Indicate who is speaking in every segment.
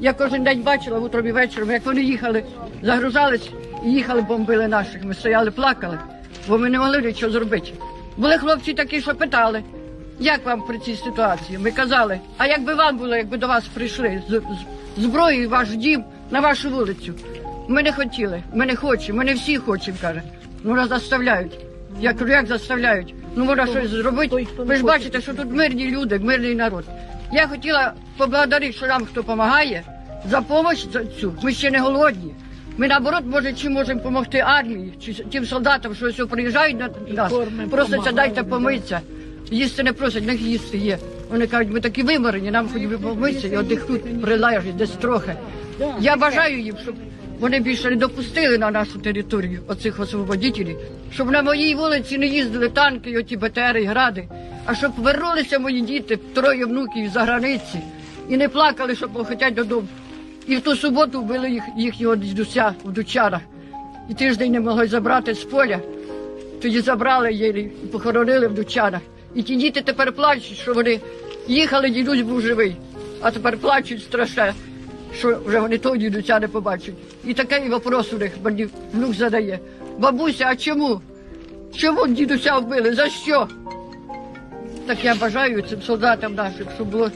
Speaker 1: Я кожен день бачила утром і вечором, як вони їхали, загружались і їхали, бомбили наших. Ми стояли, плакали, бо ми не могли нічого зробити. Були хлопці такі, що питали, як вам при цій ситуації? Ми казали, а як би вам було, якби до вас прийшли з, з зброєю ваш дім на вашу вулицю? Ми не хотіли, ми не хочемо, ми не всі хочемо, каже. Ну нас заставляють. Я кажу, як заставляють? Ну можна щось зробити. Ви ж бачите, що тут мирні люди, мирний народ. Я хотіла поблагодарити, що нам хто допомагає за допомогу за цю. Ми ще не голодні. Ми наоборот, може, чи можемо допомогти армії, чи тим солдатам, що ось приїжджають на нас, просяться, дайте помитися. Їсти не просять, них їсти є. Вони кажуть, ми такі виморені, нам хоч би помитися і одихнуть, прилежать десь трохи. Я бажаю їм, щоб вони більше не допустили на нашу територію оцих освободителів, щоб на моїй вулиці не їздили танки, оті БТРи, і гради, а щоб вернулися мої діти, троє внуків за границі, і не плакали, що хочуть додому. І в ту суботу вбили їх, їхнього дідуся в Дучарах. І тиждень не могли забрати з поля. Тоді забрали її і похоронили в Дучанах. І ті діти тепер плачуть, що вони їхали, дідусь був живий, а тепер плачуть страшне, що вже вони того дідуся не побачать. І такий вопрос у них мені внук задає. Бабуся, а чому? Чому дідуся вбили? За що? Так я бажаю цим солдатам нашим, щоб було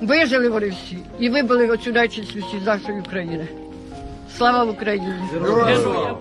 Speaker 1: вижили вони всі і вибили оцю нечисть усі з нашої України. Слава Україні!
Speaker 2: Героям!